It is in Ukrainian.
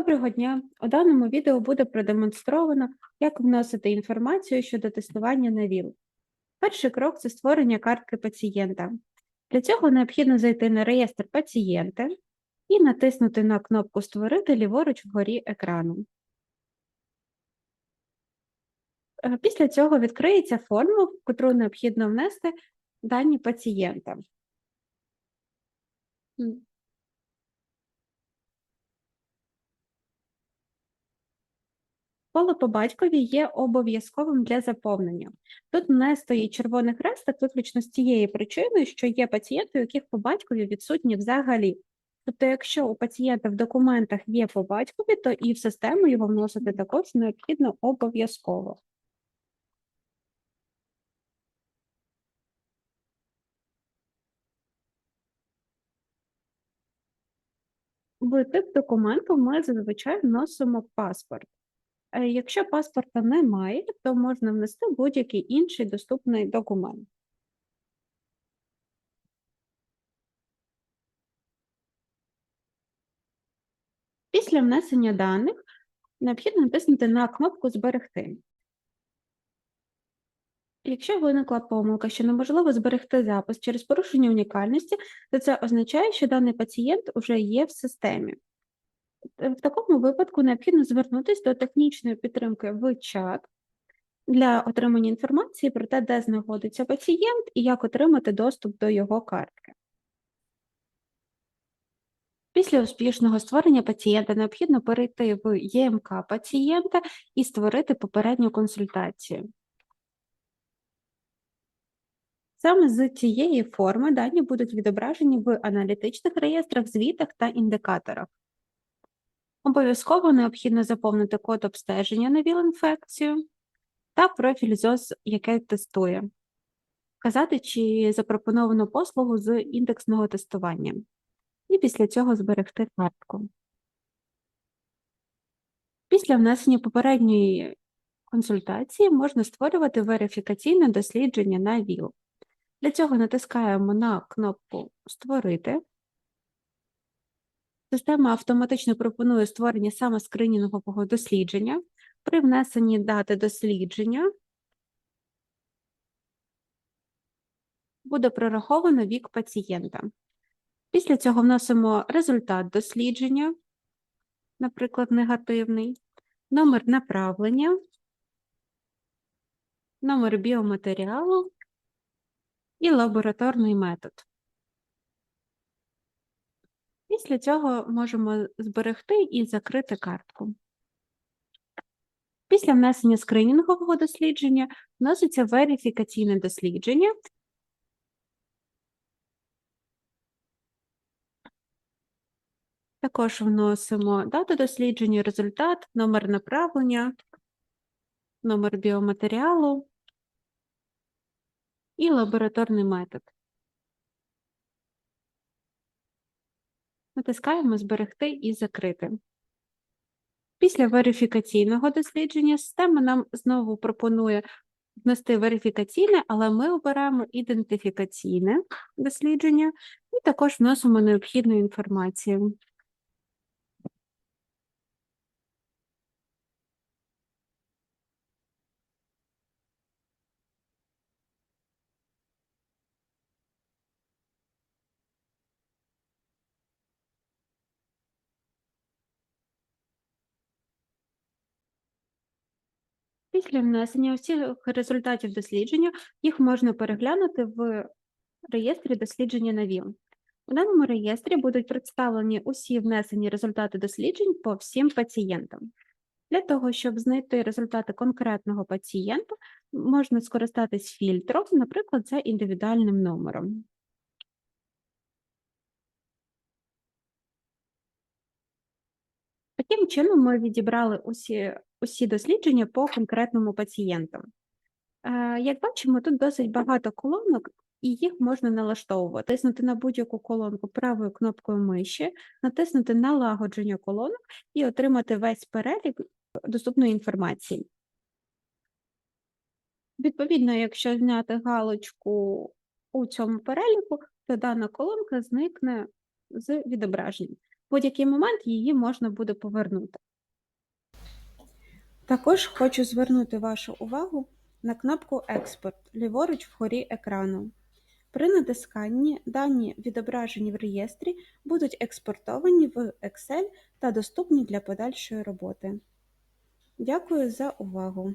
Доброго дня! У даному відео буде продемонстровано, як вносити інформацію щодо тестування на ВІЛ. Перший крок це створення картки пацієнта. Для цього необхідно зайти на реєстр пацієнта і натиснути на кнопку Створити ліворуч вгорі екрану. Е, Після цього відкриється форма, в котру необхідно внести дані пацієнта. Поле по батькові є обов'язковим для заповнення. Тут не стоїть червоний хрестик виключно з тієї причини, що є пацієнти, у яких по батькові відсутні взагалі. Тобто, якщо у пацієнта в документах є по батькові, то і в систему його вносити також необхідно обов'язково. В тип документу ми зазвичай вносимо паспорт. Е, Якщо паспорта немає, то можна внести будь-який інший доступний документ. Після внесення даних необхідно натиснути на кнопку Зберегти. Якщо виникла помилка, що неможливо зберегти запис через порушення унікальності, то це означає, що даний пацієнт вже є в системі. Е, В такому випадку необхідно звернутися до технічної підтримки в чат для отримання інформації про те, де знаходиться пацієнт і як отримати доступ до його картки. Після успішного створення пацієнта необхідно перейти в ЄМК пацієнта і створити попередню консультацію. Саме з цієї форми дані будуть відображені в аналітичних реєстрах, звітах та індикаторах. Обов'язково необхідно заповнити код обстеження на ВІЛ-інфекцію та профіль ЗОЗ, яке тестує, вказати, чи запропоновано послугу з індексного тестування, і після цього зберегти картку. Після внесення попередньої консультації можна створювати верифікаційне дослідження на ВІЛ. Для цього натискаємо на кнопку Створити. Система автоматично пропонує створення саме скринінгового дослідження. При внесенні дати дослідження буде прораховано вік пацієнта. Після цього вносимо результат дослідження, наприклад, негативний, номер направлення, номер біоматеріалу і лабораторний метод. Після цього можемо зберегти і закрити картку. Після внесення скринінгового дослідження вноситься верифікаційне дослідження. Також вносимо дату дослідження, результат, номер направлення, номер біоматеріалу і лабораторний метод. Натискаємо Зберегти і закрити. Після верифікаційного дослідження система нам знову пропонує внести верифікаційне, але ми обираємо ідентифікаційне дослідження і також вносимо необхідну інформацію. Після внесення усіх результатів дослідження їх можна переглянути в реєстрі дослідження на ВІЛ. У даному реєстрі будуть представлені усі внесені результати досліджень по всім пацієнтам. Для того, щоб знайти результати конкретного пацієнта, можна скористатись фільтром, наприклад, за індивідуальним номером. Таким чином, ми відібрали усі, усі дослідження по конкретному пацієнту. Е, Як бачимо, тут досить багато колонок, і їх можна налаштовувати. Тиснути на будь-яку колонку правою кнопкою миші, натиснути налагодження колонок і отримати весь перелік доступної інформації. Відповідно, якщо зняти галочку у цьому переліку, то дана колонка зникне з відображення. будь-який момент її можна буде повернути. Також хочу звернути вашу увагу на кнопку Експорт ліворуч вгорі екрану. При натисканні дані, відображені в реєстрі, будуть експортовані в Excel та доступні для подальшої роботи. Дякую за увагу!